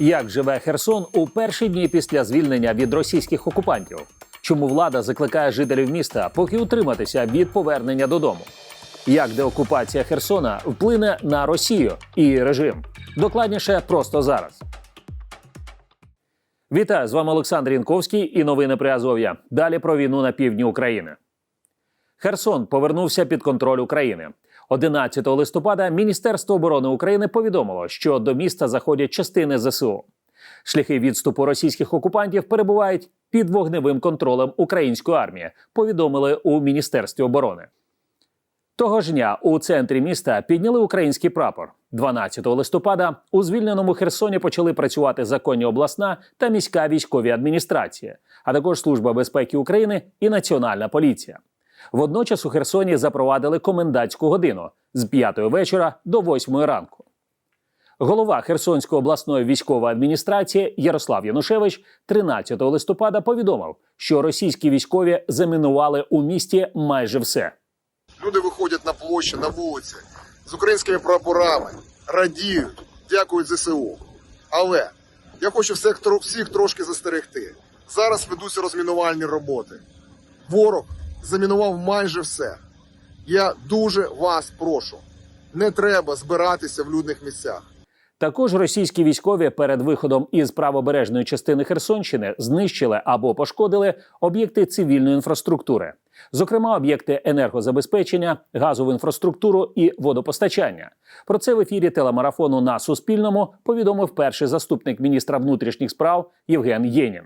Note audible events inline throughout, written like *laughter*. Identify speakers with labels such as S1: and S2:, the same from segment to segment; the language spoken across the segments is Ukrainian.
S1: Як живе Херсон у перші дні після звільнення від російських окупантів? Чому влада закликає жителів міста поки утриматися від повернення додому? Як деокупація Херсона вплине на Росію і режим? Докладніше просто зараз. Вітаю з вами Олександр Янковський і новини при Азов'я. Далі про війну на півдні України. Херсон повернувся під контроль України. 11 листопада Міністерство оборони України повідомило, що до міста заходять частини ЗСУ. Шляхи відступу російських окупантів перебувають під вогневим контролем української армії. Повідомили у Міністерстві оборони. Того ж дня у центрі міста підняли український прапор. 12 листопада у звільненому Херсоні почали працювати законні обласна та міська військові адміністрації, а також Служба безпеки України і Національна поліція. Водночас у Херсоні запровадили комендантську годину з 5 вечора до 8 ранку. Голова Херсонської обласної військової адміністрації Ярослав Янушевич 13 листопада повідомив, що російські військові замінували у місті майже все.
S2: Люди виходять на площі, на вулиці з українськими прапорами, радіють, дякують ЗСУ. Але я хочу всіх, всіх трошки застерегти. Зараз ведуться розмінувальні роботи. Ворог замінував майже все. Я дуже вас прошу. Не треба збиратися в людних місцях.
S1: Також російські військові перед виходом із правобережної частини Херсонщини знищили або пошкодили об'єкти цивільної інфраструктури, зокрема об'єкти енергозабезпечення, газову інфраструктуру і водопостачання. Про це в ефірі телемарафону на Суспільному повідомив перший заступник міністра внутрішніх справ Євген Єнін.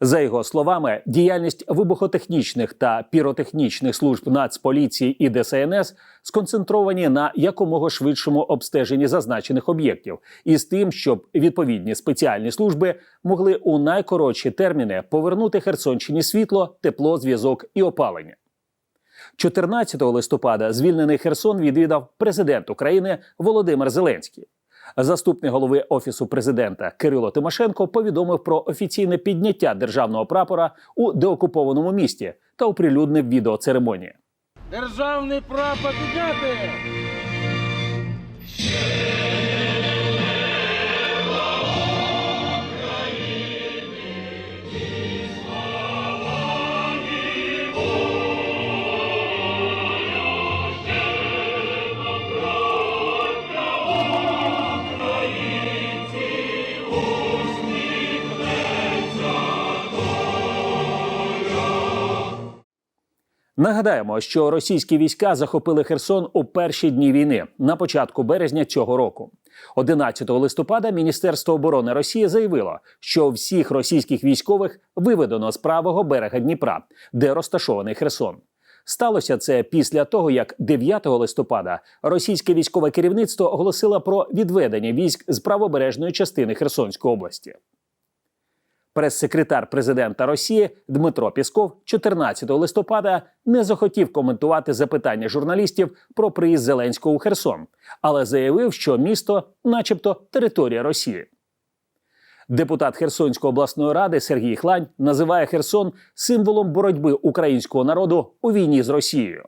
S1: За його словами, діяльність вибухотехнічних та піротехнічних служб Нацполіції і ДСНС сконцентровані на якомога швидшому обстеженні зазначених об'єктів, і з тим, щоб відповідні спеціальні служби могли у найкоротші терміни повернути Херсонщині світло, тепло, зв'язок і опалення. 14 листопада звільнений Херсон відвідав президент України Володимир Зеленський. Заступник голови офісу президента Кирило Тимошенко повідомив про офіційне підняття державного прапора у деокупованому місті та оприлюднив відео церемонії.
S3: Державний прапор підняти!
S1: Нагадаємо, що російські війська захопили Херсон у перші дні війни на початку березня цього року. 11 листопада Міністерство оборони Росії заявило, що всіх російських військових виведено з правого берега Дніпра, де розташований Херсон. Сталося це після того, як 9 листопада російське військове керівництво оголосило про відведення військ з правобережної частини Херсонської області. Прес-секретар президента Росії Дмитро Пісков 14 листопада не захотів коментувати запитання журналістів про приїзд Зеленського у Херсон, але заявив, що місто, начебто, територія Росії. Депутат Херсонської обласної ради Сергій Хлань називає Херсон символом боротьби українського народу у війні з Росією.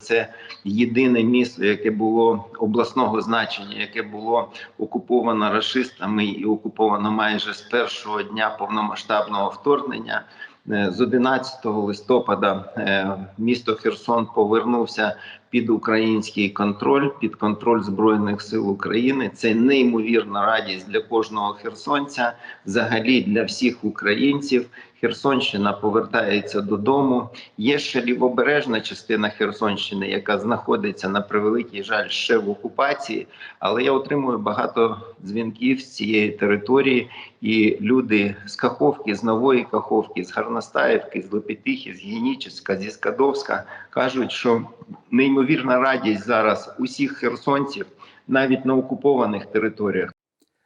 S4: Це єдине місто, яке було обласного значення, яке було окуповано рашистами і окуповано майже з першого дня повномасштабного вторгнення. Е, З 11 листопада е, місто Херсон повернувся під український контроль, під контроль збройних сил України. Це неймовірна радість для кожного херсонця, взагалі для всіх українців. Херсонщина повертається додому. Є ще лівобережна частина Херсонщини, яка знаходиться на превеликий жаль ще в окупації. Але я отримую багато дзвінків з цієї території, і люди з Каховки, з Нової Каховки, з Гарностаївки, з Лепетихи, з Генічеська, зі Скадовська кажуть, що неймовірна радість зараз усіх херсонців, навіть на окупованих територіях.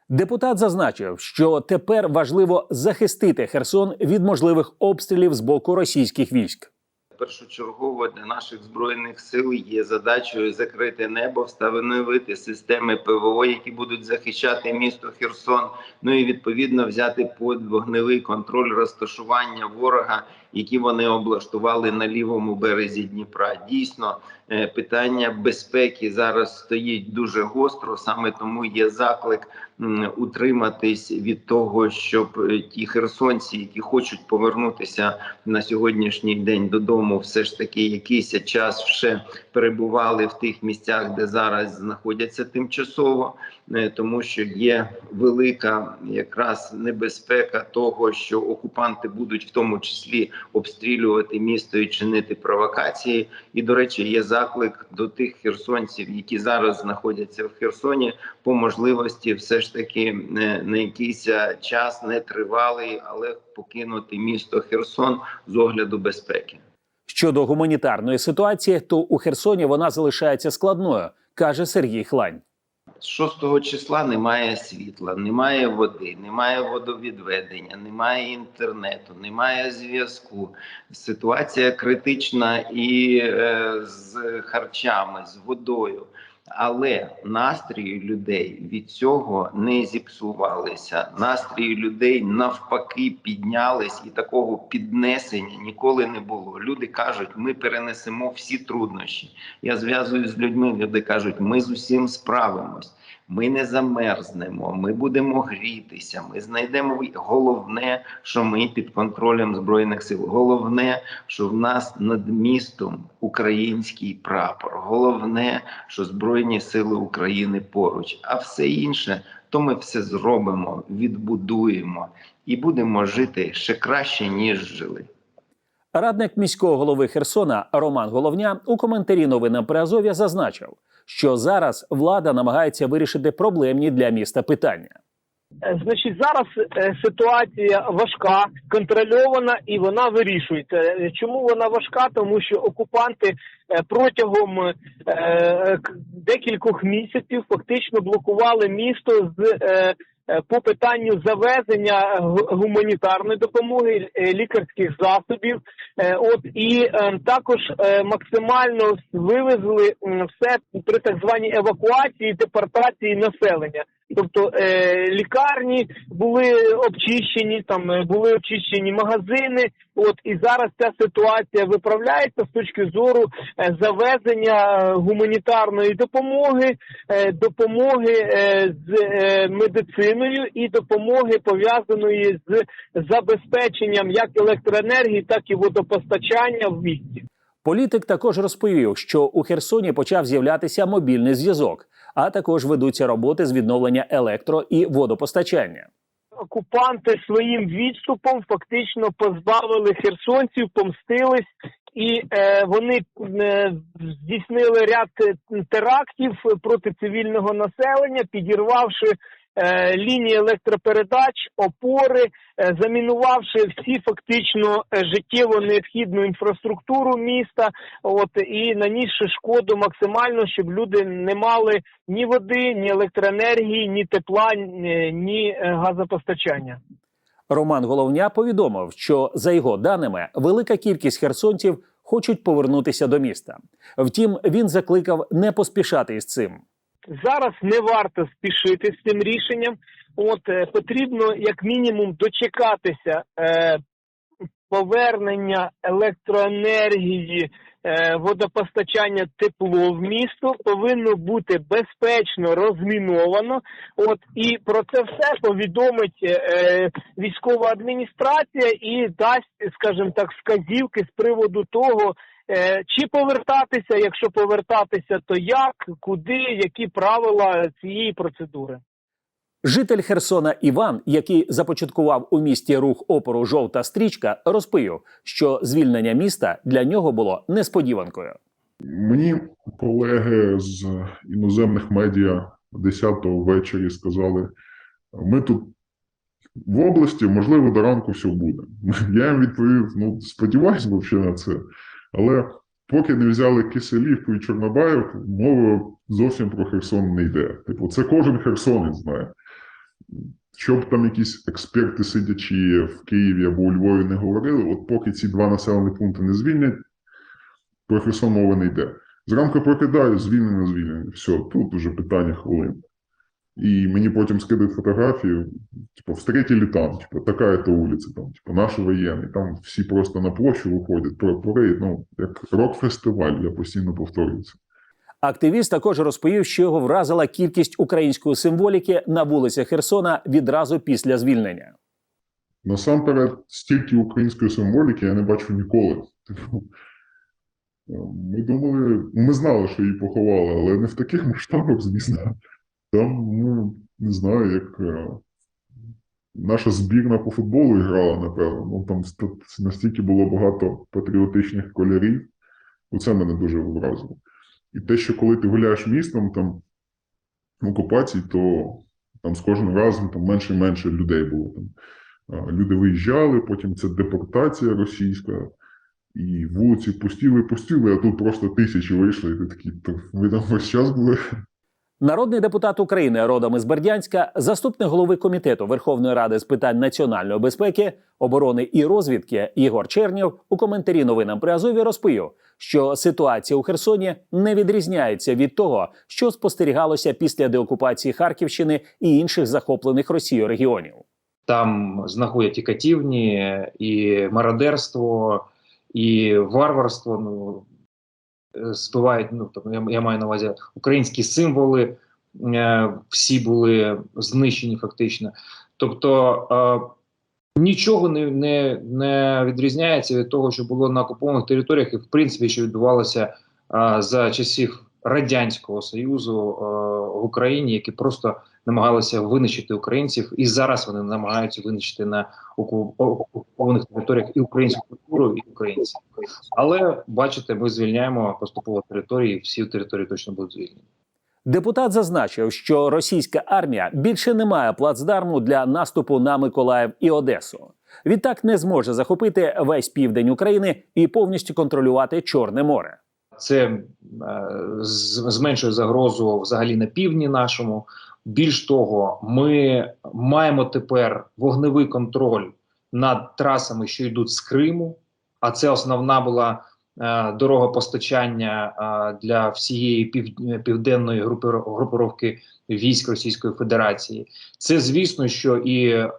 S1: Депутат зазначив, що тепер важливо захистити Херсон від можливих обстрілів з боку російських військ.
S4: Першочергово для наших збройних сил є задачею закрити небо, встановити системи ПВО, які будуть захищати місто Херсон. Ну і відповідно взяти під вогневий контроль розташування ворога які вони облаштували на лівому березі Дніпра. Дійсно, е, питання безпеки зараз стоїть дуже гостро. Саме тому є заклик утриматись від того, щоб е, ті херсонці, які хочуть повернутися на сьогоднішній день додому, все ж таки якийсь час ще перебували в тих місцях, де зараз знаходяться тимчасово, е, тому що є велика якраз небезпека того, що окупанти будуть в тому числі обстрілювати місто і чинити провокації. І до речі, є заклик до тих херсонців, які зараз знаходяться в Херсоні, по можливості, все ж таки е, на якийсь час не тривалий, але покинути місто Херсон з огляду безпеки.
S1: Щодо гуманітарної ситуації, то у Херсоні вона залишається складною, каже Сергій Хлань.
S4: З 6 числа немає світла, немає води, немає водовідведення, немає інтернету, немає зв'язку. Ситуація критична і е, з харчами, з водою. Але настрої людей від цього не зіпсувалися. Настрої людей навпаки піднялись, і такого піднесення ніколи не було. Люди кажуть, ми перенесемо всі труднощі. Я зв'язуюсь з людьми. Люди кажуть, ми з усім справимось. Ми не замерзнемо, ми будемо грітися. Ми знайдемо головне, що ми під контролем збройних сил. Головне, що в нас над містом український прапор. Головне, що збройні сили України поруч. А все інше, то ми все зробимо, відбудуємо і будемо жити ще краще ніж жили.
S1: Радник міського голови Херсона Роман Головня у коментарі новинам при Азов'я зазначив, що зараз влада намагається вирішити проблемні для міста питання.
S5: Е, Значить, зараз е, ситуація важка, контрольована і вона вирішується. Е, Чому вона важка? Тому що окупанти протягом декількох місяців фактично блокували місто з по питанню завезення гу- гуманітарної допомоги, е, лікарських засобів. Е, От і е, також е, максимально вивезли все при так званій евакуації, депортації населення. Тобто е, лікарні були обчищені, там е, були обчищені магазини. От і зараз ця ситуація виправляється з точки зору е, завезення е, гуманітарної допомоги, е, допомоги е, з е, медициною і допомоги пов'язаної з забезпеченням як електроенергії, так і водопостачання в місті.
S1: Політик також розповів, що у Херсоні почав з'являтися мобільний зв'язок, а також ведуться роботи з відновлення електро і водопостачання.
S5: окупанти своїм відступом фактично позбавили херсонців, помстились, і е, вони е, здійснили ряд терактів проти цивільного населення, підірвавши лінії електропередач, опори, е, замінувавши всі фактично е, життєво необхідну інфраструктуру міста, от і нанісши шкоду максимально, щоб люди не мали ні води, ні електроенергії, ні тепла, ні, е, газопостачання.
S1: Роман Головня повідомив, що за його даними велика кількість херсонців хочуть повернутися до міста. Втім, він закликав не поспішати із цим.
S5: Зараз не варто спішити з цим рішенням. От е, потрібно як мінімум дочекатися е, повернення електроенергії, е, водопостачання тепло в місто повинно бути безпечно розміновано. От і про це все повідомить е, військова адміністрація і дасть, скажімо так, вказівки з приводу того. Е, Чи повертатися, якщо повертатися, то як, куди, які правила цієї процедури?
S1: Житель Херсона Іван, який започаткував у місті рух опору Жовта стрічка, розповів, що звільнення міста для нього було несподіванкою.
S6: Мені колеги з іноземних медіа 10-го ввечері сказали: ми тут в області, можливо, до ранку все буде. *laughs* Я їм відповів: ну, сподіваюсь, взагалі на це. Але поки не взяли Киселівку і Чорнобаїв, мова зовсім про Херсон не йде. Типу, це кожен херсонець знає. Щоб там якісь експерти, сидячи в Києві або у Львові, не говорили, от поки ці два населені пункти не звільнять, про Херсон мова не йде. Зранку прокидаю, звільнено, звільнено. Все, тут уже питання хвилин. І мені потім скидають фотографію. типу, встретили там, типу, така то вулиця, там, типу, наш воєнний, там всі просто на площу виходять, про парейд, ну, як рок-фестиваль, я постійно повторюю це.
S1: Активіст також розповів, що його вразила кількість української символіки на вулицях Херсона відразу після звільнення.
S6: Насамперед, стільки української символіки я не бачив ніколи. Типу, ми думали, ми знали, що її поховали, але не в таких масштабах, звісно. Там, ну, не знаю, як е, наша збірна по футболу грала, напевно. Ну, там настільки було багато патріотичних кольорів. Оце мене дуже вразило. І те, що коли ти гуляєш містом там в окупації, то там з кожним разом там менше і менше людей було. Там, люди виїжджали, потім це депортація російська, і вулиці пустіли, пустіли, а тут просто тисячі вийшли, і ти такий, то ви там весь час були.
S1: Народний депутат України родом із Бердянська, заступник голови комітету Верховної Ради з питань національної безпеки, оборони і розвідки Ігор Чернєв у коментарі новинам при Азові розповів, що ситуація у Херсоні не відрізняється від того, що спостерігалося після деокупації Харківщини і інших захоплених Росією регіонів.
S7: Там знаходять і катівні, і мародерство, і варварство. Ну збивають. Ну тобто я, я маю на увазі українські символи. е, Всі були знищені фактично. Тобто е, нічого не, не, не відрізняється від того, що було на окупованих територіях, і в принципі, що відбувалося е, за часів радянського союзу е, в Україні, які просто намагалися винищити українців, і зараз вони намагаються винищити на окупованих територіях і українську культуру, і українців. Але бачите, ми звільняємо поступово території, всі території точно будуть звільнені.
S1: Депутат зазначив, що російська армія більше не має плацдарму для наступу на Миколаїв і Одесу. Відтак не зможе захопити весь південь України і повністю контролювати Чорне море.
S7: Це е, зменшує загрозу взагалі на півдні нашому. Більш того, ми маємо тепер вогневий контроль над трасами, що йдуть з Криму. А це основна була е, дорога постачання е, для всієї пів, південної групи групировки військ Російської Федерації. Це звісно, що і е,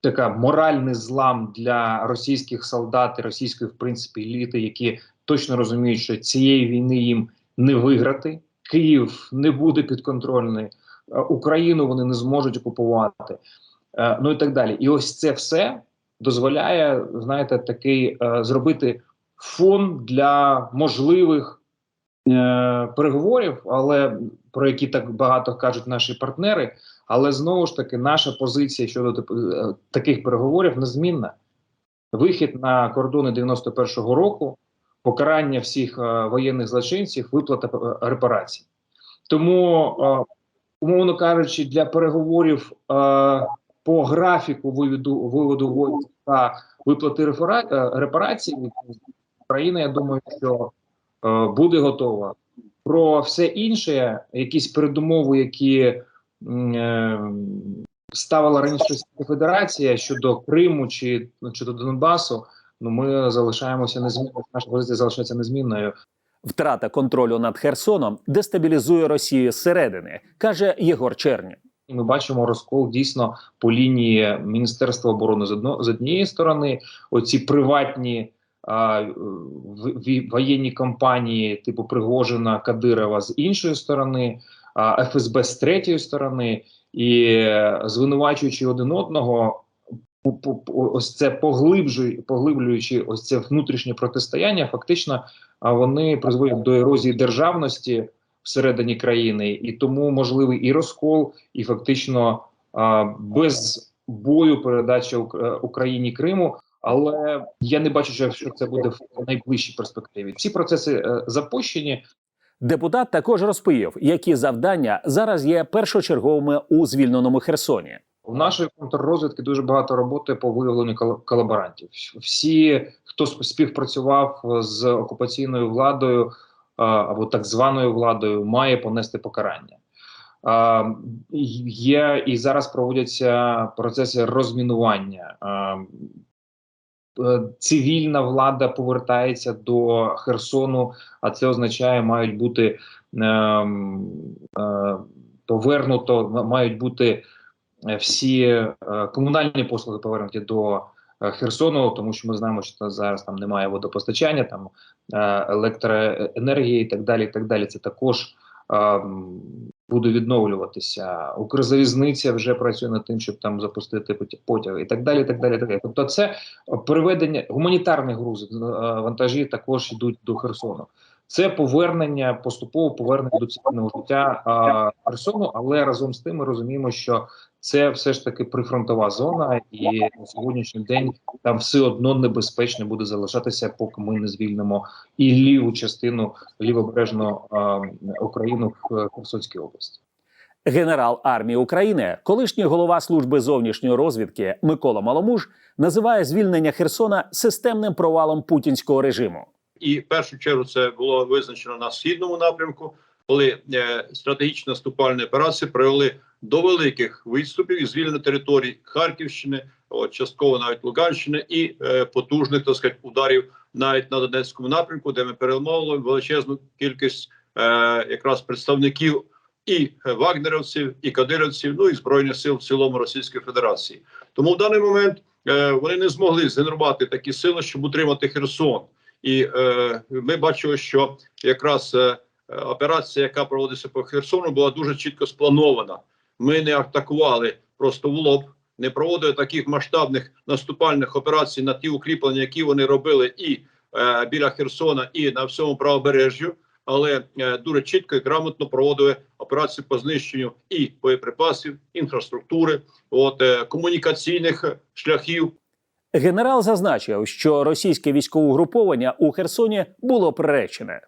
S7: така моральний злам для російських солдат і російської, в принципі, еліти, які точно розуміють, що цієї війни їм не виграти. Київ не буде підконтрольний, е, Україну вони не зможуть окупувати, е, ну і так далі. І ось це все дозволяє, знаєте, такий е, зробити фон для можливих переговорів, але про які так багато кажуть наші партнери. Але знову ж таки, наша позиція щодо таких переговорів незмінна. Вихід на кордони 91-го року, покарання всіх е, воєнних злочинців, виплата е, репарацій. Тому, е, умовно кажучи, для переговорів по графіку виводу виводу військ та виплати репарацій Україна, я думаю, що буде готова. Про все інше, якісь передумови, які е, ставила раніше Федерація щодо Криму чи щодо Донбасу, ну ми залишаємося незмінною. Наша позиція залишається незмінною.
S1: Втрата контролю над Херсоном дестабілізує Росію зсередини, каже Єгор Чернєв.
S7: І ми бачимо розкол дійсно по лінії Міністерства оборони з однієї сторони, оці приватні а, в- воєнні компанії, типу Пригожина Кадирова, з іншої сторони, а, ФСБ з третьої сторони, і е, звинувачуючи один одного. Ось це поглиблюючи, поглиблюючи ось це внутрішнє протистояння, фактично вони призводять до ерозії державності всередині країни, і тому можливий і розкол, і фактично без бою передача е, Україні Криму. Але я не бачу, що- це буде в найближчій перспективі. Ці процеси е, запущені.
S1: Депутат також розповів, які завдання зараз є першочерговими у звільненому Херсоні.
S7: У нашої контррозвідки дуже багато роботи по виявленню колаборантів. Всі, хто співпрацював з окупаційною владою або так званою владою, має понести покарання. Є і зараз проводяться процеси розмінування. Е, Цивільна влада повертається до Херсону, а це означає, мають бути ем, е, повернуто, мають бути е, всі е, комунальні послуги повернуті до е, Херсону, тому що ми знаємо, що зараз там немає водопостачання, там е, електроенергії і так далі. І так далі. Це також е, буде відновлюватися. Укрзалізниця вже працює над тим, щоб там запустити потяги і так далі. І так далі. І так далі. Тобто, це переведення гуманітарні грузи е, вантажі також йдуть до Херсону. Це повернення, поступово повернення до цивільного життя а, Херсону, але разом з тим ми розуміємо, що це все ж таки прифронтова зона, і на сьогоднішній день там все одно небезпечно буде залишатися, поки ми не звільнимо і ліву частину лівобережну Україну в Херсонській області.
S1: Генерал армії України, колишній голова служби зовнішньої розвідки Микола Маломуж, називає звільнення Херсона системним провалом путінського режиму.
S8: І в першу чергу це було визначено на східному напрямку, коли е, стратегічні наступальні операції привели до великих відступів і звільнення територій Харківщини, от, частково навіть Луганщини, і е, потужних так сказати, ударів навіть на Донецькому напрямку, де ми перемовили величезну кількість е, якраз представників і вагнерівців, і кадирівців, ну і збройних сил в цілому Російської Федерації. Тому в даний момент е, вони не змогли згенерувати такі сили, щоб утримати Херсон. І е, ми бачили, що якраз е, операція, яка проводиться по Херсону, була дуже чітко спланована. Ми не атакували просто в лоб, не проводили таких масштабних наступальних операцій на ті укріплення, які вони робили і е, біля Херсона, і на всьому правобережжю. Але е, дуже чітко і грамотно проводили операції по знищенню і боєприпасів, інфраструктури, от е, комунікаційних шляхів,
S1: Генерал зазначив, що російське військове угруповання у Херсоні було приречене.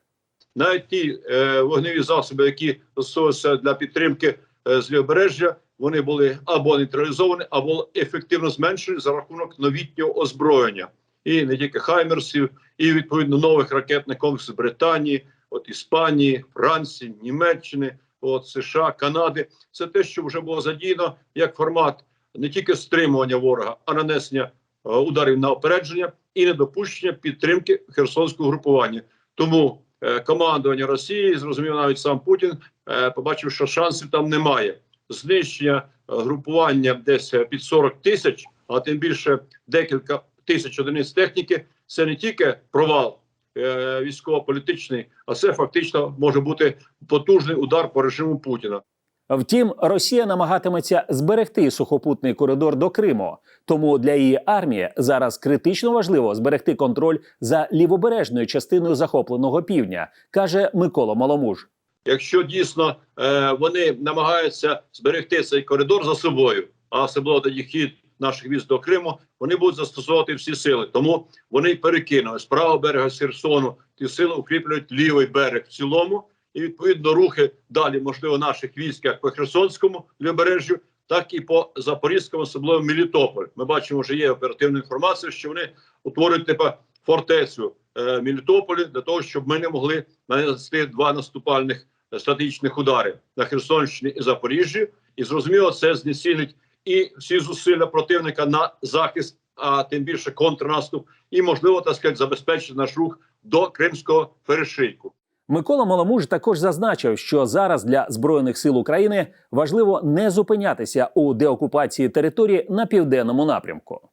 S8: навіть ті е, вогневі засоби, які застосовуються для підтримки з лівобережжя, вони були або нейтралізовані, або ефективно зменшені за рахунок новітнього озброєння, і не тільки хаймерсів, і відповідно нових ракетних комплексів Британії, от Іспанії, Франції, Німеччини, от США, Канади. Це те, що вже було задіяно як формат не тільки стримування ворога, а нанесення е, ударів на опередження і недопущення підтримки херсонського групування. Тому е, командування Росії, зрозумів навіть сам Путін, е, побачив, що шансів там немає. Знищення е, групування десь е, під 40 тисяч, а тим більше декілька тисяч одиниць техніки. Це не тільки провал е, військово-політичний, а це фактично може бути потужний удар по режиму Путіна.
S1: Втім, Росія намагатиметься зберегти сухопутний коридор до Криму. Тому для її армії зараз критично важливо зберегти контроль за лівобережною частиною захопленого півдня, каже Микола Маломуж.
S8: Якщо дійсно е, вони намагаються зберегти цей коридор за собою, а особливо тоді хід наших військ до Криму, вони будуть застосовувати всі сили. Тому вони перекинули з правого берега Херсону ті сили укріплюють лівий берег в цілому, і відповідно рухи далі, можливо, наших військ як по Херсонському лівобережжю, так і по Запорізькому, особливо Мелітополь. Ми бачимо, що є оперативна інформація, що вони утворюють типу фортецю е, Мелітополі для того, щоб ми не могли нанести два наступальних стратегічних удари на Херсонщині і Запоріжжі, і зрозуміло, це знецінить і всі зусилля противника на захист, а тим більше контрнаступ, і можливо так сказати, забезпечити наш рух до Кримського перешийку.
S1: Микола Маломуж також зазначив, що зараз для збройних сил України важливо не зупинятися у деокупації території на південному напрямку.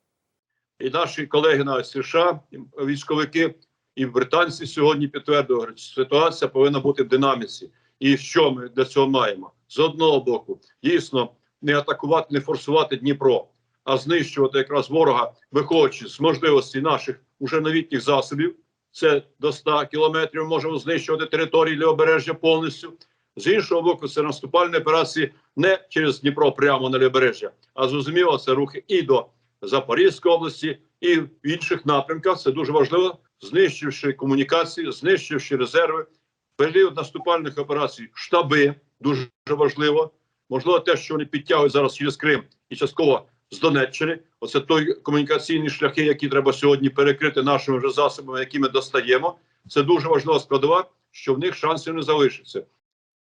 S8: І наші колеги на США, військовики і британці сьогодні підтвердили, що ситуація повинна бути в динаміці. І що ми для цього маємо? З одного боку, дійсно не атакувати, не форсувати Дніпро, а знищувати якраз ворога, виходячи з можливості наших уже новітніх засобів. Це до 100 кілометрів можемо знищувати території лівобережжя повністю. З іншого боку, це наступальні операції не через Дніпро прямо на лівобережжя, а зрозуміло, це рухи і до Запорізької області, і в інших напрямках. Це дуже важливо, знищивши комунікації, знищивши резерви, період наступальних операцій, штаби дуже важливо. Можливо, те, що вони підтягують зараз через Крим і частково з Донеччини. Оце той комунікаційні шляхи, які треба сьогодні перекрити нашими вже засобами, які ми достаємо. Це дуже важлива складова, що в них шансів не залишиться.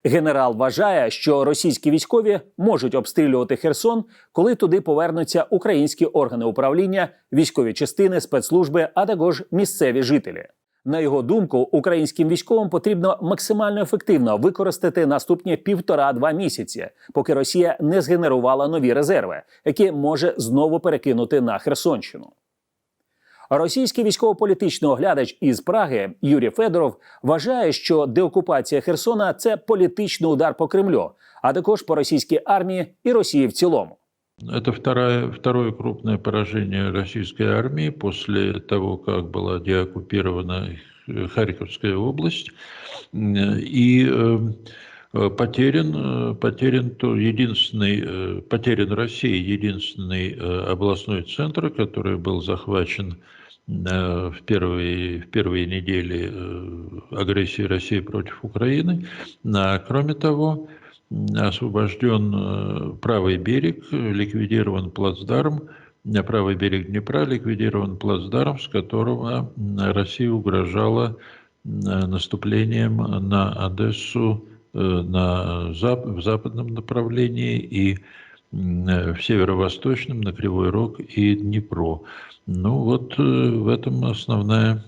S1: Генерал вважає, що російські військові можуть обстрілювати Херсон, коли туди повернуться українські органи управління, військові частини, спецслужби, а також місцеві жителі. На його думку, українським військовим потрібно максимально ефективно використати наступні півтора-два місяці, поки Росія не згенерувала нові резерви, які може знову перекинути на Херсонщину. Російський військово-політичний оглядач із Праги Юрій Федоров вважає, що деокупація Херсона це політичний удар по Кремлю, а також по російській армії і Росії в цілому.
S9: Это второе, второе крупное поражение российской армии после того, как была деоккупирована э, Харьковская область. М, И э, э, потерян, э, потерян то единственный, э, потерян России единственный э, областной центр, который был захвачен э, в первые, в первые недели э, агрессии России против Украины. А, Кроме того, освобожден э, правый берег, э, ликвидирован плацдарм, э, правый берег Днепра ликвидирован плацдарм, с которого Россия угрожала м, наступлением на Одессу э, на зап- в западном направлении и э, в северо-восточном, на Кривой Рог и Днепро. Ну вот э, в этом основная,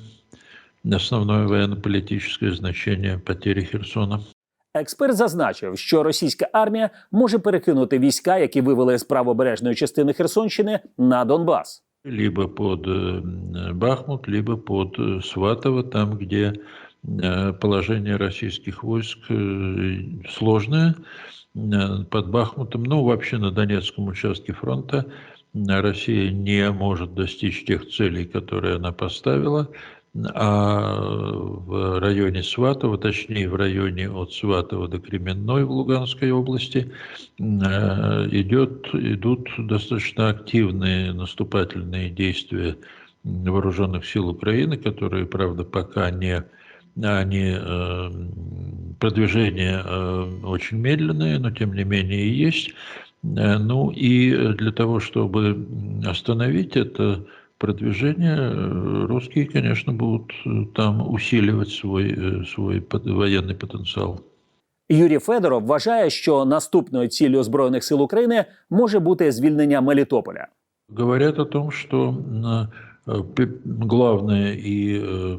S9: основное военно-политическое значение потери Херсона.
S1: Експерт зазначив, що російська армія може перекинути війська, які вивели з правобережної частини Херсонщини на Донбас.
S9: либо под э, Бахмут, либо под э, Сватово, там, где э, положение российских войск э, сложное. Э, Под Бахмутом, ну, вообще на Донецком участке фронта э, Россия не может достичь тех целей, которые она поставила, А в районе Сватова, точнее в районе от Сватова до Кременной в Луганской области, э, идет, идут достаточно активные наступательные действия вооруженных сил Украины, которые, правда, пока не они, э, продвижение э, очень медленное, но тем не менее есть. Ну и для того, чтобы остановить это продвижение, э, русские, конечно, будут э, там усиливать свой, э, свой пот- военный потенциал.
S1: Юрій Федоров вважає, що наступною ціллю збройних сил України може бути звільнення Мелітополя.
S9: Говорят о том, что м, э, пе- главная и э,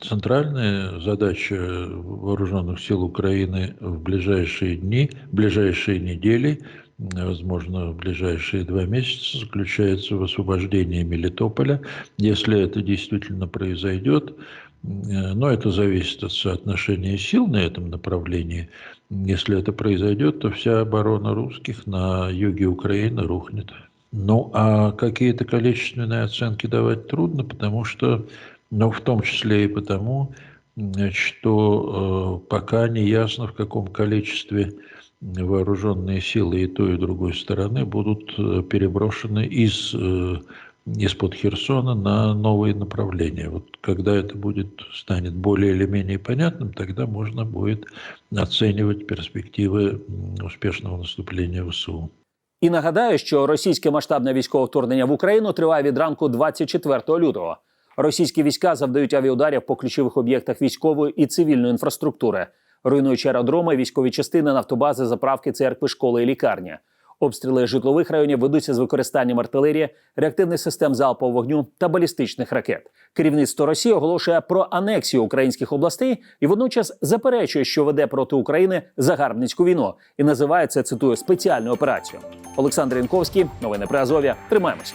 S9: центральная задача вооруженных сил Украины в ближайшие дни, ближайшие недели, м, возможно, в ближайшие два месяца заключается в освобождении Мелитополя. Если это действительно произойдет, э, но это зависит от соотношения сил на этом направлении. Если это произойдет, то вся оборона русских на юге Украины рухнет. Ну, а какие-то количественные оценки давать трудно, потому что, ну, в том числе и потому, что э, пока не ясно, в каком количестве вооруженные силы и той, и другой стороны будут э, переброшены из, э, из-под Херсона на новые направления. Вот когда это будет, станет более или менее понятным, тогда можно будет оценивать перспективы м, успешного наступления ВСУ.
S1: І нагадаю, що російське масштабне військове вторгнення в Україну триває від ранку 24 лютого. Російські війська завдають авіаударів по ключових об'єктах військової і цивільної інфраструктури, руйнуючи аеродроми, військові частини, нафтобази, заправки, церкви, школи і лікарні. Обстріли житлових районів ведуться з використанням артилерії, реактивних систем залпового вогню та балістичних ракет. Керівництво Росії оголошує про анексію українських областей і водночас заперечує, що веде проти України загарбницьку війну, і називає це цитую спеціальну операцію. Олександр Янковський, новини при Азов'я. Тримаємося.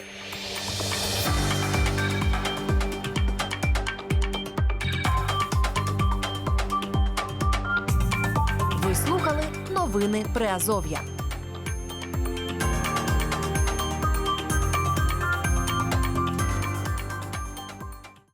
S10: Новини Приазов'я.